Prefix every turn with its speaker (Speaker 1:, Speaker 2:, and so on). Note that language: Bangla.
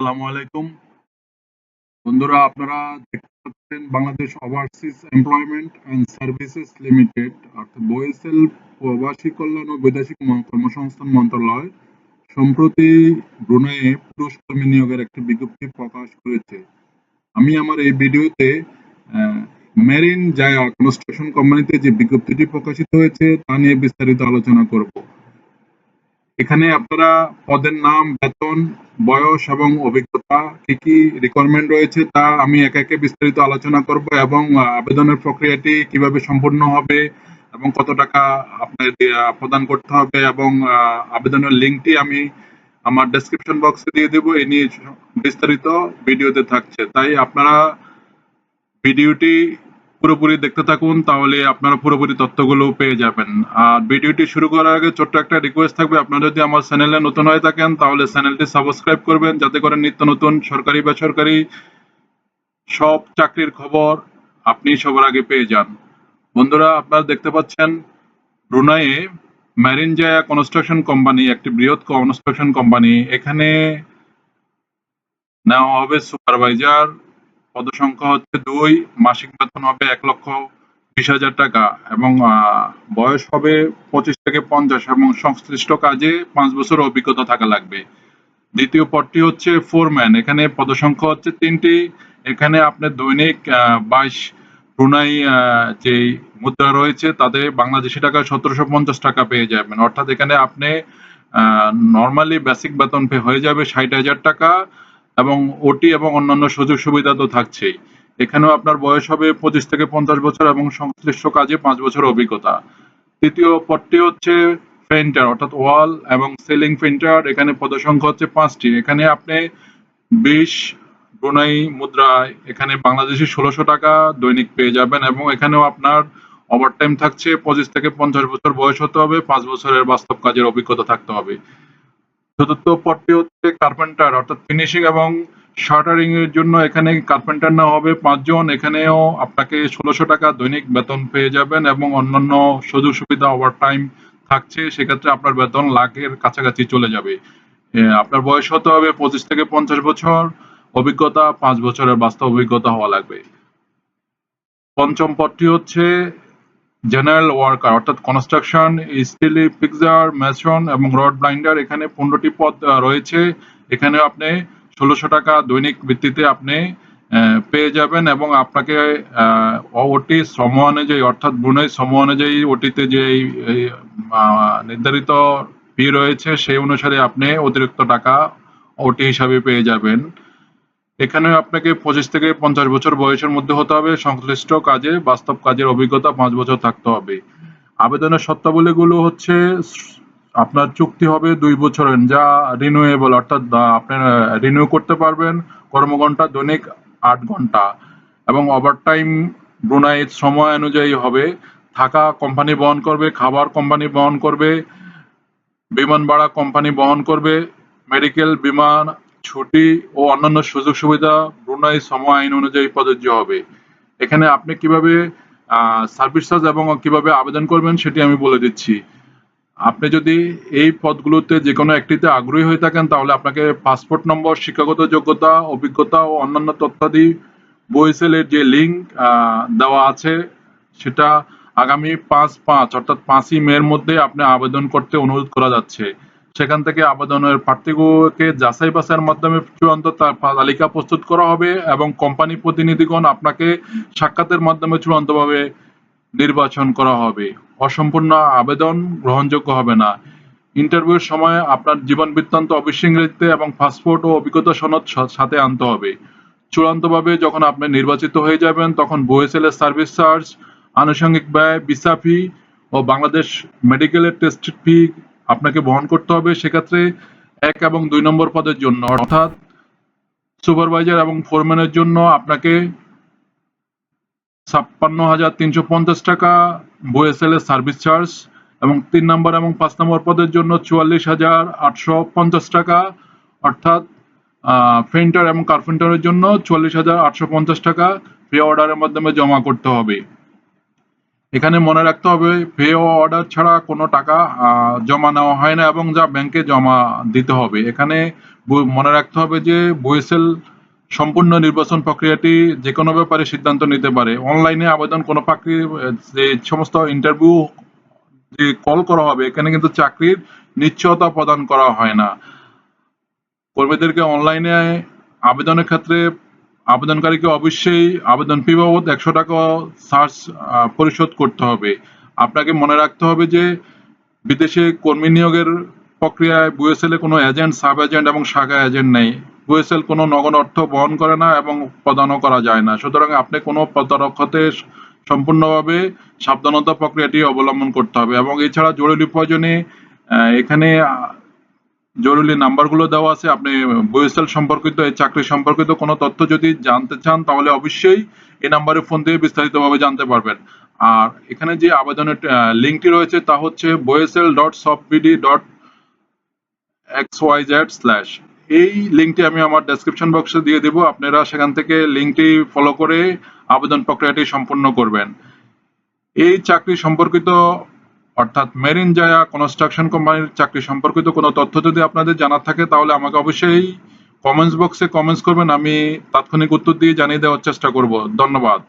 Speaker 1: আসসালামু আলাইকুম। বন্ধুরা, আপনারা দেখতে পাচ্ছেন Bangladesh overseas employment and services limited অর্থাৎ প্রবাসী কল্যাণ ও বৈদেশিক কর্মসংস্থান মন্ত্রণালয়, সম্প্রতি ব্রুনাইয়ে পুরুষ কর্মী নিয়োগের একটি বিজ্ঞপ্তি প্রকাশ করেছে। আমি আমার এই ভিডিওতে মেরিন জায়া কনস্ট্রাকশন কোম্পানিতে যে বিজ্ঞপ্তিটি প্রকাশিত হয়েছে, তা নিয়ে বিস্তারিত আলোচনা করব। এখানে আপনারা পদের নাম, বেতন, বয়স এবং অভিজ্ঞতা কি কি রিকোয়ারমেন্ট রয়েছে তা আমি একে একে বিস্তারিত আলোচনা করব এবং আবেদনের প্রক্রিয়াটি কীভাবে সম্পূর্ণ হবে এবং কত টাকা আপনার প্রদান করতে হবে এবং আবেদনের লিঙ্কটি আমি আমার ডেসক্রিপশন বক্সে দিয়ে দেবো। এ নিয়ে বিস্তারিত ভিডিওতে থাকছে। তাই আপনারা ভিডিওটি পুরোপুরি দেখতে থাকুন, তাহলে আপনারা পুরোপুরি তথ্যগুলো পেয়ে যাবেন। আর ভিডিওটি শুরু করার আগে ছোট্ট একটা রিকোয়েস্ট থাকবে, আপনারা যদি আমার চ্যানেলে নতুন হয়ে থাকেন, তাহলে চ্যানেলটি সাবস্ক্রাইব করবেন, যাতে করে নিত্য নতুন সরকারি, বেসরকারি সব চাকরির খবর আপনি সবার আগে পেয়ে যান। বন্ধুরা, আপনারা দেখতে পাচ্ছেন, ব্রুনাইয়ে ম্যারিন জায়া কনস্ট্রাকশন কোম্পানি, একটি বৃহৎ কনস্ট্রাকশন কোম্পানি, এখানে নেওয়া হবে সুপারভাইজার পদসংখ্যা হচ্ছে দুই, মাসিক বেতন হবে এক লক্ষ বিশ হাজার টাকা এবং বয়স হবে পঁচিশ থেকে পঞ্চাশ এবং সংশ্লিষ্ট কাজে পাঁচ বছর অভিজ্ঞতা থাকা লাগবে। দ্বিতীয় পদটি হচ্ছে ফোরম্যান এখানে পদসংখ্যা হচ্ছে তিনটি, এখানে আপনার দৈনিক বাইশ ব্রুনাই যে মুদ্রা রয়েছে তাতে বাংলাদেশি টাকা সতেরোশো পঞ্চাশ টাকা পেয়ে যাবেন। অর্থাৎ এখানে আপনি নর্মালি বেসিক বেতন হয়ে যাবে ষাট হাজার টাকা এবং ওটি এবং অন্যান্য সুযোগ সুবিধা তো থাকছেই। এখানেও আপনার বয়স হবে পঁচিশ থেকে পঞ্চাশ বছর এবং সংশ্লিষ্ট কাজে পাঁচ বছর অভিজ্ঞতা। তৃতীয় পদটি হচ্ছে পেন্টার অর্থাৎ ওয়াল এবং সিলিং পেন্টার এখানে পদসংখ্যা হচ্ছে পাঁচটি। এখানে আপনি বিশ ব্রুনাই মুদ্রায় এখানে বাংলাদেশি ষোলোশো টাকা দৈনিক পেয়ে যাবেন এবং এখানেও আপনার ওভারটাইম থাকছে পঁচিশ থেকে পঞ্চাশ বছর বয়স হতে হবে, পাঁচ বছরের বাস্তব কাজের অভিজ্ঞতা থাকতে হবে। চতুর্থ পদটি হচ্ছে কার্পেন্টার, অর্থাৎ ফিনিশিং এবং শাটারিং এর জন্য এখানে কার্পেন্টার নেওয়া হবে। পাঁচজন, এখানেও আপনাকে ষোলোশো টাকা দৈনিক বেতন পেয়ে যাবেন এবং অন্যান্য সুযোগ সুবিধা ওভার টাইম থাকছে, সেক্ষেত্রে আপনার বেতন লাখের কাছাকাছি চলে যাবে। আপনার বয়স হতে হবে পঁচিশ থেকে পঞ্চাশ বছর, অভিজ্ঞতা পাঁচ বছরের বাস্তব অভিজ্ঞতা হওয়া লাগবে। পঞ্চম পদটি হচ্ছে জেনারেল ওয়ার্কার, অর্থাৎ কনস্ট্রাকশন, স্টিল, পিকজার মেশন এবং রড ব্লাইন্ডার, এখানে পনেরোটি পদ রয়েছে। এখানে আপনি ষোলোশো টাকা দৈনিক ভিত্তিতে আপনি পেয়ে যাবেন এবং আপনাকে ওটি শ্রম অনুযায়ী, অর্থাৎ ব্রুনেই শ্রম অনুযায়ী ওটিতে যে নির্ধারিত ফি রয়েছে, সেই অনুসারে আপনি অতিরিক্ত টাকা ওটি হিসাবে পেয়ে যাবেন। এখানে আপনাকে পঁচিশ থেকে পঞ্চাশ বছর বয়সের মধ্যে হতে হবে। সংশ্লিষ্ট কাজে বাস্তব কাজের অভিজ্ঞতা পাঁচ বছর থাকতে হবে। আবেদনের শর্তাবলীগুলো হচ্ছে আপনার চুক্তি হবে দুই বছরের যা রিনিউয়েবল অর্থাৎ আহ, আপনি রিনিউ করতে পারবেন। কর্মঘন্টা দৈনিক আট ঘণ্টা এবং ওভারটাইম ব্রুনাই সময় অনুযায়ী হবে। থাকা কোম্পানি বহন করবে খাবার কোম্পানি বহন করবে বিমান ভাড়া কোম্পানি বহন করবে মেডিকেল বিমান ছুটি ও অন্যান্য সুযোগ সুবিধা ব্রুনাই শ্রম আইন অনুযায়ী প্রযোজ্য হবে। এখানে আপনি কীভাবে সার্ভিস চার্জ এবং কীভাবে আবেদন করবেন সেটি আমি বলে দিচ্ছি। আপনি যদি এই পদগুলোতে যে কোনো একটিতে আগ্রহী হয়ে থাকেন, তাহলে আপনাকে পাসপোর্ট নম্বর শিক্ষাগত যোগ্যতা, অভিজ্ঞতা ও অন্যান্য তথ্যাদি বইসেলের যে লিঙ্ক দেওয়া আছে, সেটা আগামী পাঁচ পাঁচ, অর্থাৎ পাঁচই মের মধ্যে আপনি আবেদন করতে অনুরোধ করা যাচ্ছে। সেখান থেকে আবেদনের প্রার্থীগুলোকে যাচাই বাছাইয়ের মাধ্যমে চূড়ান্ত তালিকা প্রস্তুত করা হবে এবং কোম্পানি প্রতিনিধিগণ আপনাকে সাক্ষাতের মাধ্যমে চূড়ান্তভাবে নির্বাচন করা হবে। অসম্পূর্ণ আবেদন গ্রহণযোগ্য হবে না। ইন্টারভিউর সময় আপনার জীবন বৃত্তান্ত ইংরেজিতে এবং পাসপোর্ট ও অভিজ্ঞতা সনদ সাথে আনতে হবে। চূড়ান্তভাবে যখন আপনি নির্বাচিত হয়ে যাবেন, তখন বইএসএলের সার্ভিস চার্জ, আনুষঙ্গিক ব্যয়, ভিসা ফি ও বাংলাদেশ মেডিকেলের টেস্ট ফি আপনাকে বহন করতে হবে সেক্ষেত্রে এক এবং দুই নম্বর পদের জন্য। অর্থাৎ সুপারভাইজার এবং ফোরম্যানের জন্য আপনাকে ছাপ্পান্ন হাজার তিনশো পঞ্চাশ টাকা বইএসএল এর সার্ভিস চার্জ এবং তিন নম্বর এবং পাঁচ নম্বর পদের জন্য চুয়াল্লিশ হাজার আটশো পঞ্চাশ টাকা। অর্থাৎ পেন্টার এবং কার্পেন্টারের জন্য চুয়াল্লিশ হাজার আটশো পঞ্চাশ টাকা পে অর্ডারের মাধ্যমে জমা করতে হবে। এখানে মনে রাখতে হবে পে অর্ডার ছাড়া কোনো টাকা জমা নেওয়া হয় না এবং যা ব্যাংকে জমা দিতে হবে। এখানে মনে রাখতে হবে যে বুয়েসেল সম্পূর্ণ নির্বাচন প্রক্রিয়াটি যে কোনো ব্যাপারে সিদ্ধান্ত নিতে পারে। অনলাইনে আবেদন কোনো যে সমস্ত ইন্টারভিউ যে কল করা হবে, এখানে কিন্তু চাকরির নিশ্চয়তা প্রদান করা হয় না। কর্মীদেরকে অনলাইনে আবেদনের ক্ষেত্রে আবেদনকারীকে অবশ্যই আবেদন ফি বাবদ একশো টাকা চার্জ পরিশোধ করতে হবে। আপনাকে মনে রাখতে হবে যে বিদেশে কর্মী নিয়োগের প্রক্রিয়ায় বুয়েসেল কোনো এজেন্ট সাব এজেন্ট এবং শাখা এজেন্ট নেই। বুয়েসেল কোনো নগদ অর্থ বহন করে না এবং প্রদানও করা যায় না। সুতরাং আপনি কোনো প্রতারক হতে সম্পূর্ণভাবে সাবধানতা প্রক্রিয়াটি অবলম্বন করতে হবে। এবং এছাড়া জরুরি প্রয়োজনে এখানে জরুরি নাম্বারগুলো দেওয়া আছে। আপনি বুয়েসেল সম্পর্কিত, এই চাকরি সম্পর্কিত কোনো তথ্য যদি জানতে চান, তাহলে অবশ্যই এই নাম্বারে ফোন দিয়ে বিস্তারিতভাবে জানতে পারবেন। আর এখানে যে আবেদনের লিঙ্কটি রয়েছে, তা হচ্ছে boesel dot সফবিডি dot X Y Z slash. এই লিঙ্কটি আমি আমার ডেসক্রিপশন বক্সে দিয়ে দেবো। আপনারা সেখান থেকে লিঙ্কটি ফলো করে আবেদন প্রক্রিয়াটি সম্পূর্ণ করবেন। এই চাকরি সম্পর্কিত অর্থাৎ মেরিন জায়া কনস্ট্রাকশন কোম্পানির চাকরি সম্পর্কিত কোনো তথ্য যদি আপনাদের জানা থাকে, তাহলে আমাকে অবশ্যই কমেন্টস বক্সে কমেন্টস করবেন, আমি তাৎক্ষণিক উত্তর দিয়ে জানিয়ে দেওয়ার চেষ্টা করব। ধন্যবাদ।